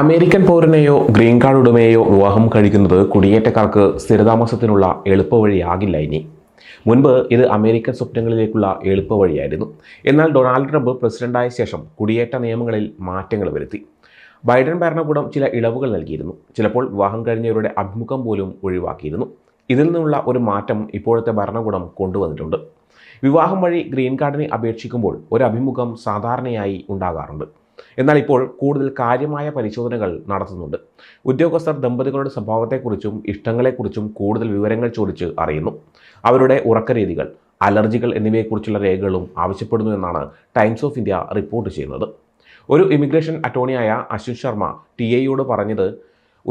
American പൗരനെയോ green card ഉടമയെയോ വിവാഹം കഴിക്കുന്നത് കുടിയേറ്റക്കാർക്ക് സ്ഥിരതാമസത്തിനുള്ള എളുപ്പവഴിയാകില്ല ഇനി. മുൻപ് ഇത് അമേരിക്കൻ സ്വപ്നങ്ങളിലേക്കുള്ള എളുപ്പവഴിയായിരുന്നു എന്നാൽ ഡൊണാൾഡ് ട്രംപ് പ്രസിഡന്റായ ശേഷം കുടിയേറ്റ നിയമങ്ങളിൽ മാറ്റങ്ങൾ വരുത്തി. ബൈഡൻ ഭരണകൂടം ചില ഇളവുകൾ നൽകിയിരുന്നു. ചിലപ്പോൾ വിവാഹം കഴിഞ്ഞവരുടെ അഭിമുഖം പോലും ഒഴിവാക്കിയിരുന്നു. ഇതിൽ നിന്നുള്ള ഒരു മാറ്റം ഇപ്പോഴത്തെ ഭരണകൂടം കൊണ്ടുവന്നിട്ടുണ്ട്. വിവാഹം വഴി ഗ്രീൻ കാർഡിനെ അപേക്ഷിക്കുമ്പോൾ ഒരു അഭിമുഖം സാധാരണയായി ഉണ്ടാകാറുണ്ട്. എന്നാൽ ഇപ്പോൾ കൂടുതൽ കാര്യമായ പരിശോധനകൾ നടത്തുന്നുണ്ട്. ഉദ്യോഗസ്ഥർ ദമ്പതികളുടെ സ്വഭാവത്തെക്കുറിച്ചും ഇഷ്ടങ്ങളെക്കുറിച്ചും കൂടുതൽ വിവരങ്ങൾ ചോദിച്ച് അറിയുന്നു. അവരുടെ ഉറക്കരീതികൾ അലർജികൾ എന്നിവയെക്കുറിച്ചുള്ള രേഖകളും ആവശ്യപ്പെടുന്നു എന്നാണ് ടൈംസ് ഓഫ് ഇന്ത്യ റിപ്പോർട്ട് ചെയ്യുന്നത്. ഒരു ഇമിഗ്രേഷൻ അറ്റോർണിയായ അശ്വിൻ ശർമ്മ ടി എയോട് പറഞ്ഞത്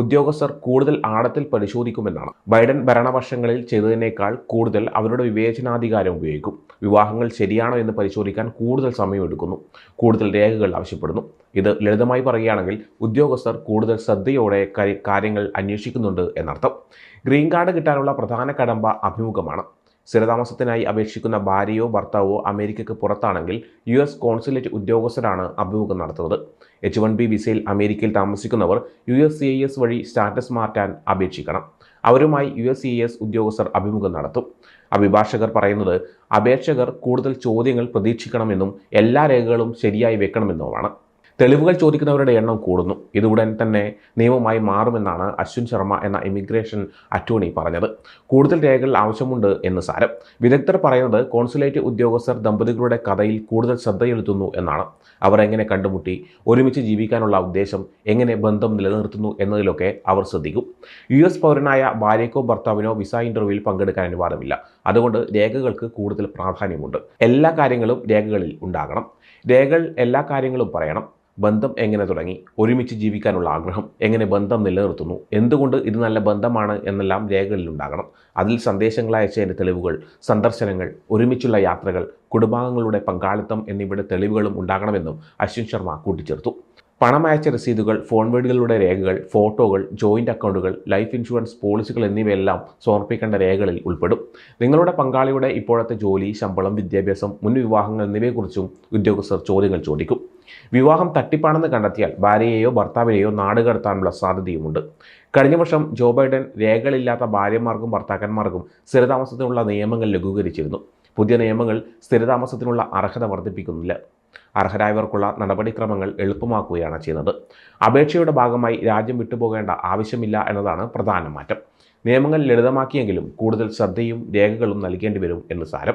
ഉദ്യോഗസ്ഥർ കൂടുതൽ ആഴത്തിൽ പരിശോധിക്കുമെന്നാണ്. ബൈഡൻ ഭരണവർഷങ്ങളിൽ ചെയ്തതിനേക്കാൾ കൂടുതൽ അവരുടെ വിവേചനാധികാരം ഉപയോഗിക്കും. വിവാഹങ്ങൾ ശരിയാണോ എന്ന് പരിശോധിക്കാൻ കൂടുതൽ സമയമെടുക്കുന്നു. കൂടുതൽ രേഖകൾ ആവശ്യപ്പെടുന്നു. ഇത് ലളിതമായി പറയുകയാണെങ്കിൽ ഉദ്യോഗസ്ഥർ കൂടുതൽ ശ്രദ്ധയോടെ കാര്യങ്ങൾ അന്വേഷിക്കുന്നുണ്ട് എന്നർത്ഥം. ഗ്രീൻ കാർഡ് കിട്ടാനുള്ള പ്രധാന കടമ്പ അഭിമുഖമാണ്. സ്ഥിരതാമസത്തിനായി അപേക്ഷിക്കുന്ന ഭാര്യയോ ഭർത്താവോ അമേരിക്കയ്ക്ക് പുറത്താണെങ്കിൽ യു എസ് കോൺസുലേറ്റ് ഉദ്യോഗസ്ഥരാണ് അഭിമുഖം നടത്തുന്നത്. എച്ച് വൺ ബി വിസയിൽ അമേരിക്കയിൽ താമസിക്കുന്നവർ U S C I S വഴി സ്റ്റാറ്റസ് മാറ്റാൻ അപേക്ഷിക്കണം. അവരുമായി U S C I S ഉദ്യോഗസ്ഥർ അഭിമുഖം നടത്തും. അഭിഭാഷകർ പറയുന്നത് അപേക്ഷകർ കൂടുതൽ ചോദ്യങ്ങൾ പ്രതീക്ഷിക്കണമെന്നും എല്ലാ രേഖകളും ശരിയായി വെക്കണമെന്നുമാണ്. തെളിവുകൾ ചോദിക്കുന്നവരുടെ എണ്ണം കൂടുന്നു. ഇത് ഉടൻ തന്നെ നിയമമായി മാറുമെന്നാണ് അശ്വിൻ ശർമ്മ എന്ന ഇമിഗ്രേഷൻ അറ്റോർണി പറഞ്ഞത്. കൂടുതൽ രേഖകൾ ആവശ്യമുണ്ട് എന്ന് സാരം. വിദഗ്ധർ പറയുന്നത് കോൺസുലേറ്റ് ഉദ്യോഗസ്ഥർ ദമ്പതികളുടെ കഥയിൽ കൂടുതൽ ശ്രദ്ധയെടുത്തുന്നു എന്നാണ്. അവർ എങ്ങനെ കണ്ടുമുട്ടി ഒരുമിച്ച് ജീവിക്കാനുള്ള ഉദ്ദേശം എങ്ങനെ ബന്ധം നിലനിർത്തുന്നു എന്നതിലൊക്കെ അവർ ശ്രദ്ധിക്കും. യു എസ് പൗരനായ ഭാര്യയ്ക്കോ ഭർത്താവിനോ വിസ ഇന്റർവ്യൂവിൽ പങ്കെടുക്കാൻ അനുവാദമില്ല. അതുകൊണ്ട് രേഖകൾക്ക് കൂടുതൽ പ്രാധാന്യമുണ്ട്. എല്ലാ കാര്യങ്ങളും രേഖകളിൽ ഉണ്ടാകണം. രേഖകൾ എല്ലാ കാര്യങ്ങളും പറയണം. ബന്ധം എങ്ങനെ തുടങ്ങി? ഒരുമിച്ച് ജീവിക്കാനുള്ള ആഗ്രഹം എങ്ങനെ ബന്ധം നിലനിർത്തുന്നു? എന്തുകൊണ്ട് ഇത് നല്ല ബന്ധമാണ് എന്നെല്ലാം രേഖകളിൽ ഉണ്ടാകണം അതിൽ സന്ദേശങ്ങൾ അയച്ചതിന്റെ തെളിവുകൾ സന്ദർശനങ്ങൾ ഒരുമിച്ചുള്ള യാത്രകൾ കുടുംബാംഗങ്ങളുടെ പങ്കാളിത്തം എന്നിവയുടെ തെളിവുകളും ഉണ്ടാകണമെന്നും അശ്വിൻ ശർമ്മ കൂട്ടിച്ചേർത്തു. പണം അയച്ച രസീതുകൾ ഫോൺ വീടുകളുടെ രേഖകൾ ഫോട്ടോകൾ ജോയിന്റ് അക്കൗണ്ടുകൾ ലൈഫ് ഇൻഷുറൻസ് പോളിസികൾ എന്നിവയെല്ലാം സമർപ്പിക്കേണ്ട രേഖകളിൽ ഉൾപ്പെടും. നിങ്ങളുടെ പങ്കാളിയുടെ ഇപ്പോഴത്തെ ജോലി ശമ്പളം വിദ്യാഭ്യാസം മുൻവിവാഹങ്ങൾ എന്നിവയെക്കുറിച്ചും ഉദ്യോഗസ്ഥർ ചോദ്യങ്ങൾ ചോദിക്കും. വിവാഹം തട്ടിപ്പാണെന്ന് കണ്ടെത്തിയാൽ ഭാര്യയെയോ ഭർത്താവിനെയോ നാട് കടത്താനുള്ള സാധ്യതയുമുണ്ട്. കഴിഞ്ഞ വർഷം ജോ ബൈഡൻ രേഖകളില്ലാത്ത ഭാര്യമാർക്കും ഭർത്താക്കന്മാർക്കും സ്ഥിരതാമസത്തിനുള്ള നിയമങ്ങൾ ലഘൂകരിച്ചിരുന്നു. പുതിയ നിയമങ്ങൾ സ്ഥിരതാമസത്തിനുള്ള അർഹത വർദ്ധിപ്പിക്കുന്നില്ല. അർഹരായവർക്കുള്ള നടപടിക്രമങ്ങൾ എളുപ്പമാക്കുകയാണ് ചെയ്യുന്നത്. അപേക്ഷയുടെ ഭാഗമായി രാജ്യം വിട്ടുപോകേണ്ട ആവശ്യമില്ല എന്നതാണ് പ്രധാന മാറ്റം. നിയമങ്ങൾ ലളിതമാക്കിയെങ്കിലും കൂടുതൽ ശ്രദ്ധയും രേഖകളും നൽകേണ്ടി വരും എന്ന് സാരം.